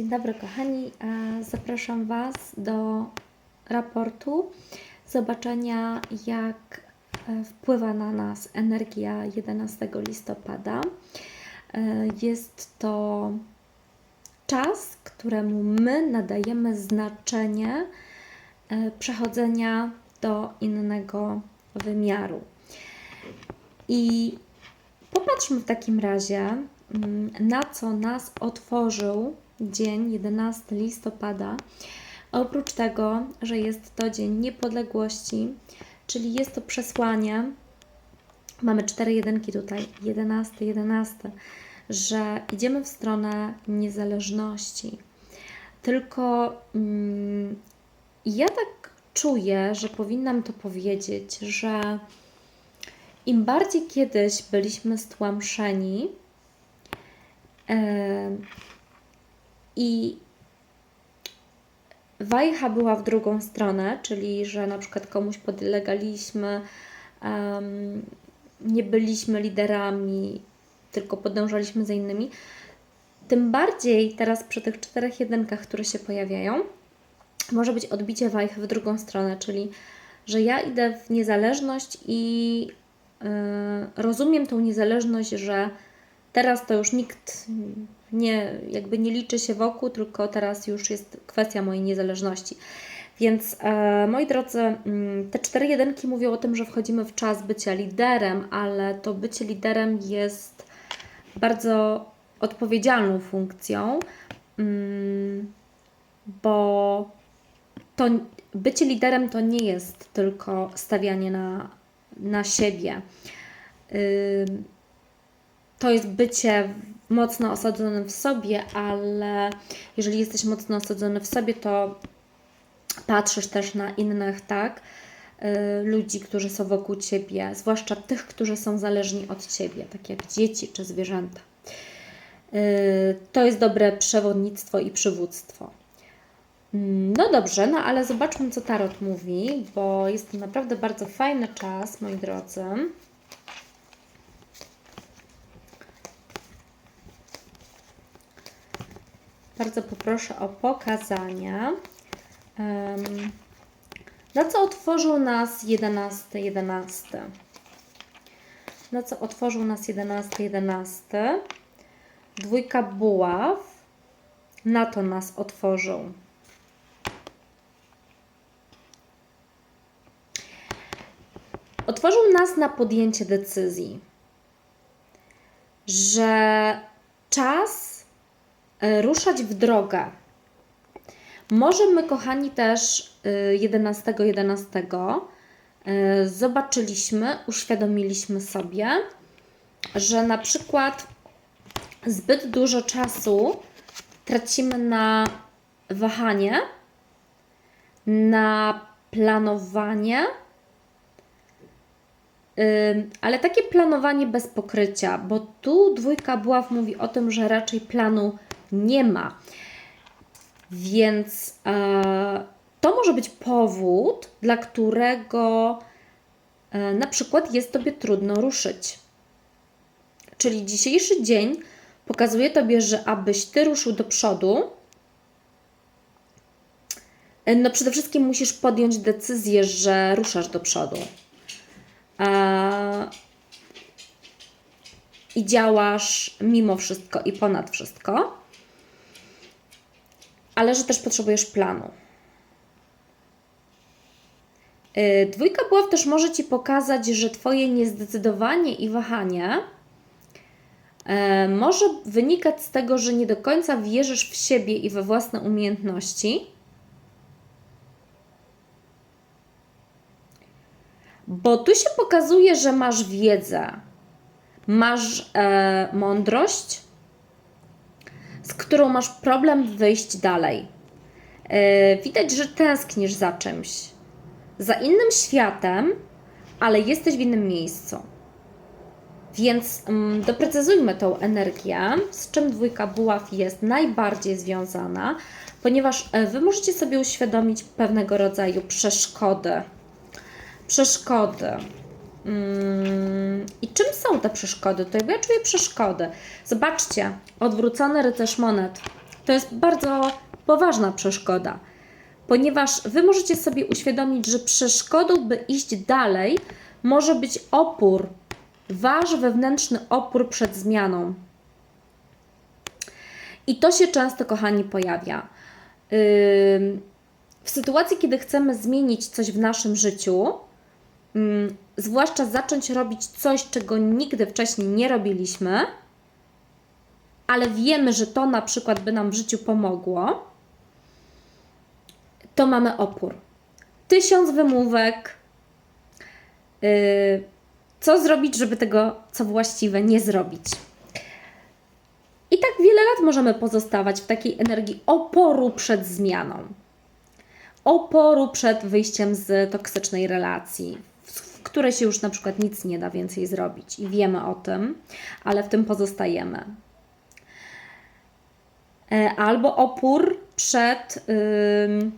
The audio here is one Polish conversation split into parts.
Dzień dobry kochani, E, zapraszam Was do raportu, zobaczenia jak e, wpływa na nas energia 11 listopada. E, Jest to czas, któremu my nadajemy znaczenie przechodzenia do innego wymiaru. I popatrzmy w takim razie, mm, na co nas otworzył dzień 11 listopada. Oprócz tego, że jest to Dzień Niepodległości, czyli jest to przesłanie, mamy cztery jedynki tutaj, 11, 11, że idziemy w stronę niezależności. Tylko mm, ja tak czuję, że powinnam to powiedzieć, że im bardziej kiedyś byliśmy stłamszeni e, i wajcha była w drugą stronę, czyli że na przykład komuś podlegaliśmy, em, nie byliśmy liderami, tylko podążaliśmy za innymi, tym bardziej teraz przy tych czterech jedynkach, które się pojawiają, może być odbicie wajchy w drugą stronę, czyli że ja idę w niezależność i y, rozumiem tą niezależność, że teraz to już nikt nie, jakby nie liczy się wokół, tylko teraz już jest kwestia mojej niezależności. Więc e, moi drodzy, mm, te cztery jedynki mówią o tym, że wchodzimy w czas bycia liderem, ale to bycie liderem jest bardzo odpowiedzialną funkcją, mm, bo to bycie liderem to nie jest tylko stawianie na, na siebie. To jest bycie mocno osadzonym w sobie, ale jeżeli jesteś mocno osadzony w sobie, to patrzysz też na innych, tak? Y, Ludzi, którzy są wokół ciebie, zwłaszcza tych, którzy są zależni od ciebie, tak jak dzieci czy zwierzęta. Y, To jest dobre przewodnictwo i przywództwo. Mm, No dobrze, no ale zobaczmy, co Tarot mówi, bo jest to naprawdę bardzo fajny czas, moi drodzy. Bardzo poproszę o pokazania. Em, Na co otworzył nas 11 11? Na co otworzył nas 11 11? Dwójka buław. Na to nas otworzył. Otworzył nas na podjęcie decyzji, że czas ruszać w drogę. Może my, kochani, też y, 11 11 y, zobaczyliśmy, uświadomiliśmy sobie, że na przykład zbyt dużo czasu tracimy na wahanie, na planowanie, ale takie planowanie bez pokrycia, bo tu dwójka buław mówi o tym, że raczej planu nie ma. Więc e, to może być powód, dla którego e, na przykład jest Tobie trudno ruszyć. Czyli dzisiejszy dzień pokazuje Tobie, że abyś Ty ruszył do przodu, e, no przede wszystkim musisz podjąć decyzję, że ruszasz do przodu. E, I działasz mimo wszystko i ponad wszystko ale że też potrzebujesz planu. Yy, Dwójka buław też może Ci pokazać, że Twoje niezdecydowanie i wahanie yy, może wynikać z tego, że nie do końca wierzysz w siebie i we własne umiejętności. Bo tu się pokazuje, że masz wiedzę, masz e, mądrość, z którą masz problem wyjść dalej. Yy, widać, że tęsknisz za czymś, za innym światem, ale jesteś w innym miejscu. Więc mm, doprecyzujmy tą energię, z czym dwójka buław jest najbardziej związana, ponieważ e, Wy możecie sobie uświadomić pewnego rodzaju przeszkody. Przeszkody. Mm, I czym są te przeszkody? Bo ja czuję przeszkody. Zobaczcie, odwrócony rycerz monet. To jest bardzo poważna przeszkoda, ponieważ Wy możecie sobie uświadomić, że przeszkodą, by iść dalej, może być opór, Wasz wewnętrzny opór przed zmianą. I to się często, kochani, pojawia. Ym, W sytuacji, kiedy chcemy zmienić coś w naszym życiu, zwłaszcza zacząć robić coś, czego nigdy wcześniej nie robiliśmy, ale wiemy, że to na przykład by nam w życiu pomogło, to mamy opór. Tysiąc wymówek. Yy, co zrobić, żeby tego, co właściwe, nie zrobić? I tak wiele lat możemy pozostawać w takiej energii oporu przed zmianą, oporu przed wyjściem z toksycznej relacji, w której się już na przykład nic nie da więcej zrobić i wiemy o tym, ale w tym pozostajemy. E, Albo opór przed. ym,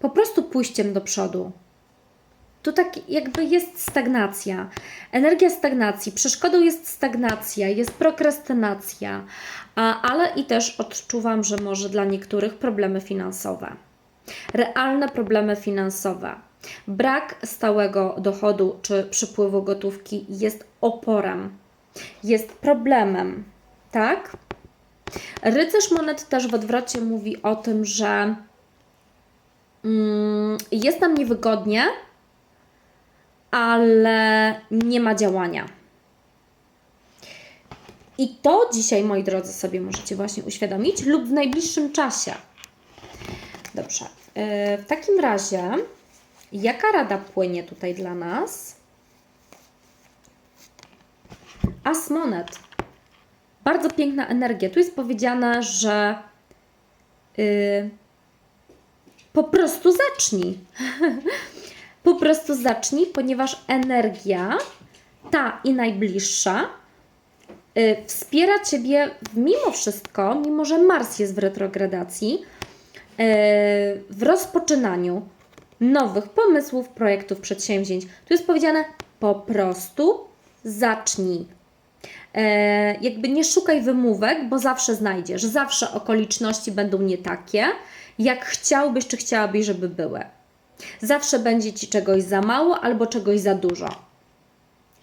po prostu pójściem do przodu. Tu tak jakby jest stagnacja. Energia stagnacji. Przeszkodą jest stagnacja, jest prokrastynacja, a, ale i też odczuwam, że może dla niektórych problemy finansowe. Realne problemy finansowe. Brak stałego dochodu czy przypływu gotówki jest oporem, jest problemem, tak? Rycerz monet też w odwrocie mówi o tym, że mm, jest nam niewygodnie, ale nie ma działania. I to dzisiaj, moi drodzy, sobie możecie właśnie uświadomić lub w najbliższym czasie. Dobrze. Yy, W takim razie, jaka rada płynie tutaj dla nas? As monet. Bardzo piękna energia. Tu jest powiedziane, że yy, po prostu zacznij. po prostu zacznij, ponieważ energia, ta i najbliższa, y, wspiera Ciebie mimo wszystko, mimo że Mars jest w retrogradacji, y, w rozpoczynaniu nowych pomysłów, projektów, przedsięwzięć. Tu jest powiedziane po prostu zacznij. E, jakby nie szukaj wymówek, bo zawsze znajdziesz, zawsze okoliczności będą nie takie, jak chciałbyś czy chciałabyś, żeby były. Zawsze będzie ci czegoś za mało albo czegoś za dużo.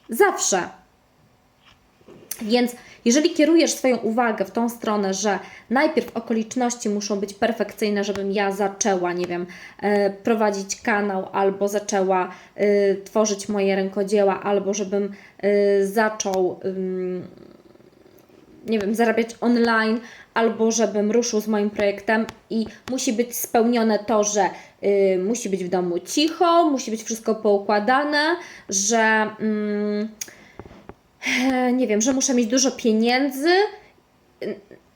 Zawsze. Więc jeżeli kierujesz swoją uwagę w tą stronę, że najpierw okoliczności muszą być perfekcyjne, żebym ja zaczęła, nie wiem, e, prowadzić kanał, albo zaczęła e, tworzyć moje rękodzieła, albo żebym e, zaczął, nie wiem, zarabiać online, albo żebym ruszył z moim projektem i musi być spełnione to, że y, musi być w domu cicho, musi być wszystko poukładane, że mm, nie wiem, że muszę mieć dużo pieniędzy.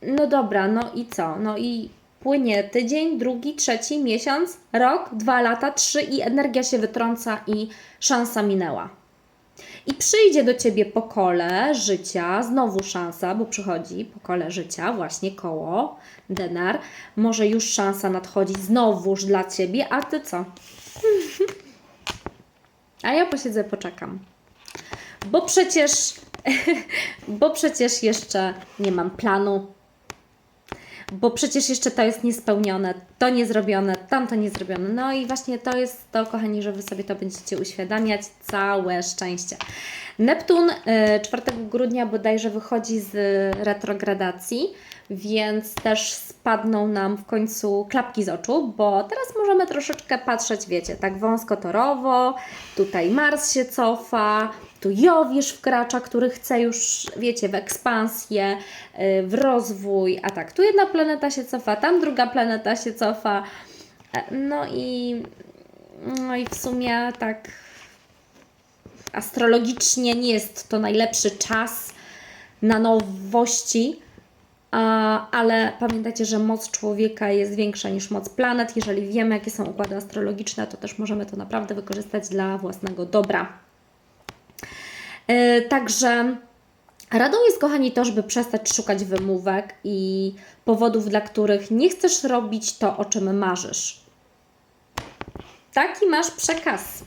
No dobra, no i co? No i płynie tydzień, drugi, trzeci, miesiąc, rok, dwa lata, trzy i energia się wytrąca i szansa minęła. I przyjdzie do ciebie po kole życia, znowu szansa, bo przychodzi po kole życia, właśnie koło, denar. Może już szansa nadchodzi znowuż dla ciebie, a ty co? A ja posiedzę, poczekam. Bo przecież, bo przecież jeszcze nie mam planu. Bo przecież jeszcze to jest niespełnione, to niezrobione, tamto niezrobione. No i właśnie to jest to, kochani, że Wy sobie to będziecie uświadamiać. Całe szczęście. Neptun y, 4 grudnia bodajże wychodzi z retrogradacji, więc też spadną nam w końcu klapki z oczu, bo teraz możemy troszeczkę patrzeć, wiecie, tak wąskotorowo. Tutaj Mars się cofa, tu Jowisz wkracza, który chce już, wiecie, w ekspansję, y, w rozwój, a tak, tu jedna planeta się cofa, tam druga planeta się cofa. E, No i, no i w sumie tak astrologicznie nie jest to najlepszy czas na nowości, ale pamiętajcie, że moc człowieka jest większa niż moc planet. Jeżeli wiemy, jakie są układy astrologiczne, to też możemy to naprawdę wykorzystać dla własnego dobra. Yy, Także radą jest, kochani, to, żeby przestać szukać wymówek i powodów, dla których nie chcesz robić to, o czym marzysz. Taki masz przekaz.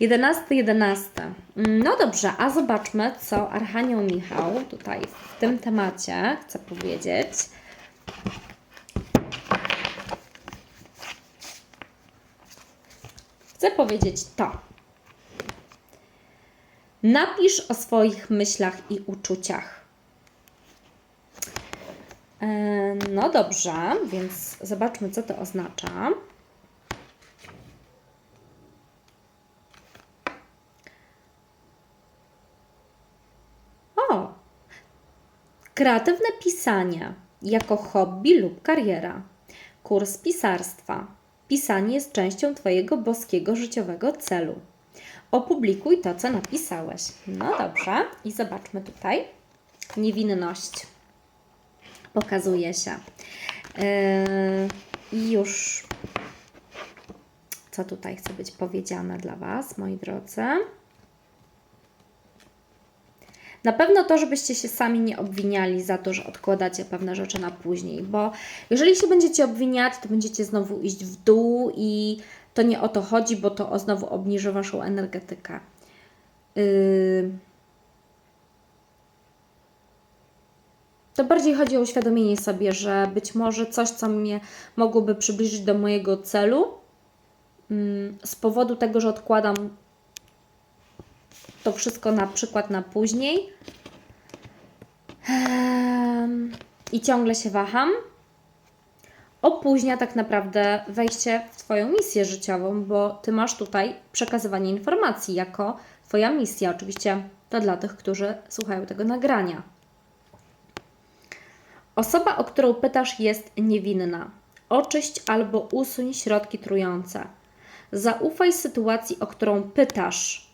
11, 11. No dobrze, a zobaczmy, co Archanioł Michał tutaj w tym temacie chce powiedzieć. Chcę powiedzieć to. Napisz o swoich myślach i uczuciach. E, No dobrze, więc zobaczmy, co to oznacza. O! Kreatywne pisanie jako hobby lub kariera. Kurs pisarstwa. Pisanie jest częścią Twojego boskiego życiowego celu. Opublikuj to, co napisałeś. No dobrze, i zobaczmy tutaj. Niewinność pokazuje się. Yy, I już co tutaj chce być powiedziane dla Was, moi drodzy. Na pewno to, żebyście się sami nie obwiniali za to, że odkładacie pewne rzeczy na później, bo jeżeli się będziecie obwiniać, to będziecie znowu iść w dół i to nie o to chodzi, bo to znowu obniży Waszą energetykę. Yy... To bardziej chodzi o uświadomienie sobie, że być może coś, co mnie mogłoby przybliżyć do mojego celu, mm, z powodu tego, że odkładam to wszystko na przykład na później i ciągle się waham, opóźnia tak naprawdę wejście w Twoją misję życiową, bo Ty masz tutaj przekazywanie informacji jako Twoja misja. Oczywiście to dla tych, którzy słuchają tego nagrania. Osoba, o którą pytasz, jest niewinna. Oczyść albo usuń środki trujące. Zaufaj sytuacji, o którą pytasz.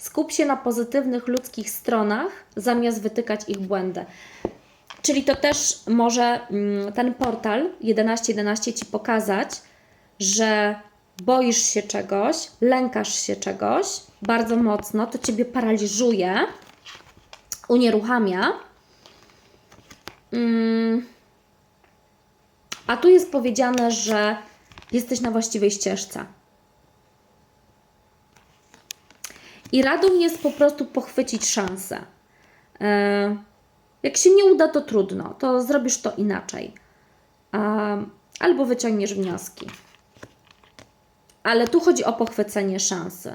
Skup się na pozytywnych ludzkich stronach, zamiast wytykać ich błędy. Czyli to też może mm, ten portal 1111 ci pokazać, że boisz się czegoś, lękasz się czegoś bardzo mocno, to ciebie paraliżuje, unieruchamia. Mm. A tu jest powiedziane, że jesteś na właściwej ścieżce. I radą jest po prostu pochwycić szansę. E, Jak się nie uda, to trudno, to zrobisz to inaczej. Albo wyciągniesz wnioski. Ale tu chodzi o pochwycenie szansy,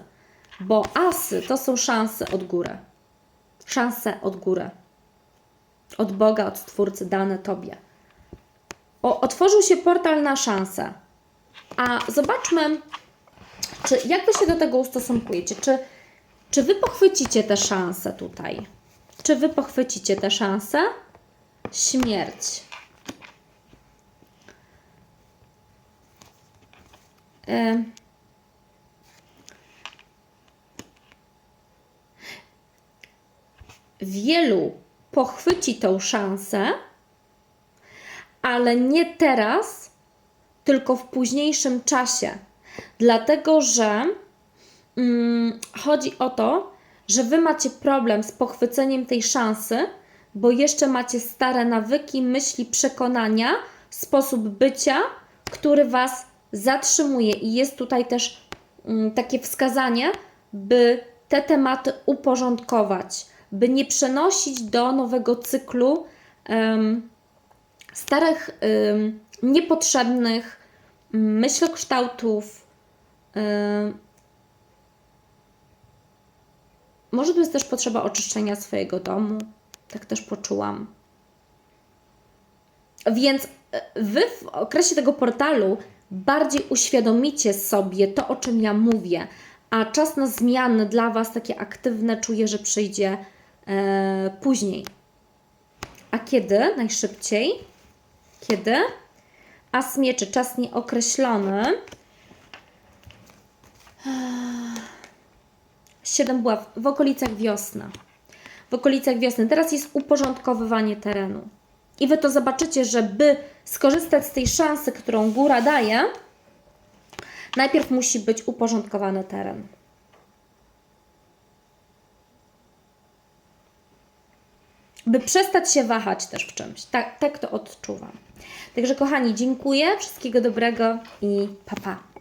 bo asy to są szanse od góry. Szanse od góry. Od Boga, od Stwórcy dane Tobie. O, otworzył się portal na szansę. A zobaczmy, czy jak Wy się do tego ustosunkujecie? Czy, czy Wy pochwycicie tę szansę tutaj? Czy Wy pochwycicie tę szansę? Śmierć. Wielu pochwyci tą szansę, ale nie teraz, tylko w późniejszym czasie. Dlatego, że mm, chodzi o to, że wy macie problem z pochwyceniem tej szansy, bo jeszcze macie stare nawyki, myśli, przekonania, sposób bycia, który was zatrzymuje. I jest tutaj też mm, takie wskazanie, by te tematy uporządkować, by nie przenosić do nowego cyklu em, starych, em, niepotrzebnych mm, myślokształtów. em, może tu jest też potrzeba oczyszczenia swojego domu. Tak też poczułam. Więc e, wy w okresie tego portalu bardziej uświadomicie sobie to, o czym ja mówię, a czas na zmiany dla Was takie aktywne czuję, że przyjdzie e, później. A kiedy? Najszybciej. Kiedy? As mieczy, czas nieokreślony. Siedem buław w okolicach wiosny. W okolicach wiosny. Teraz jest uporządkowywanie terenu. I Wy to zobaczycie, że by skorzystać z tej szansy, którą góra daje, najpierw musi być uporządkowany teren. By przestać się wahać też w czymś. Tak, tak to odczuwam. Także kochani, dziękuję, wszystkiego dobrego i pa pa.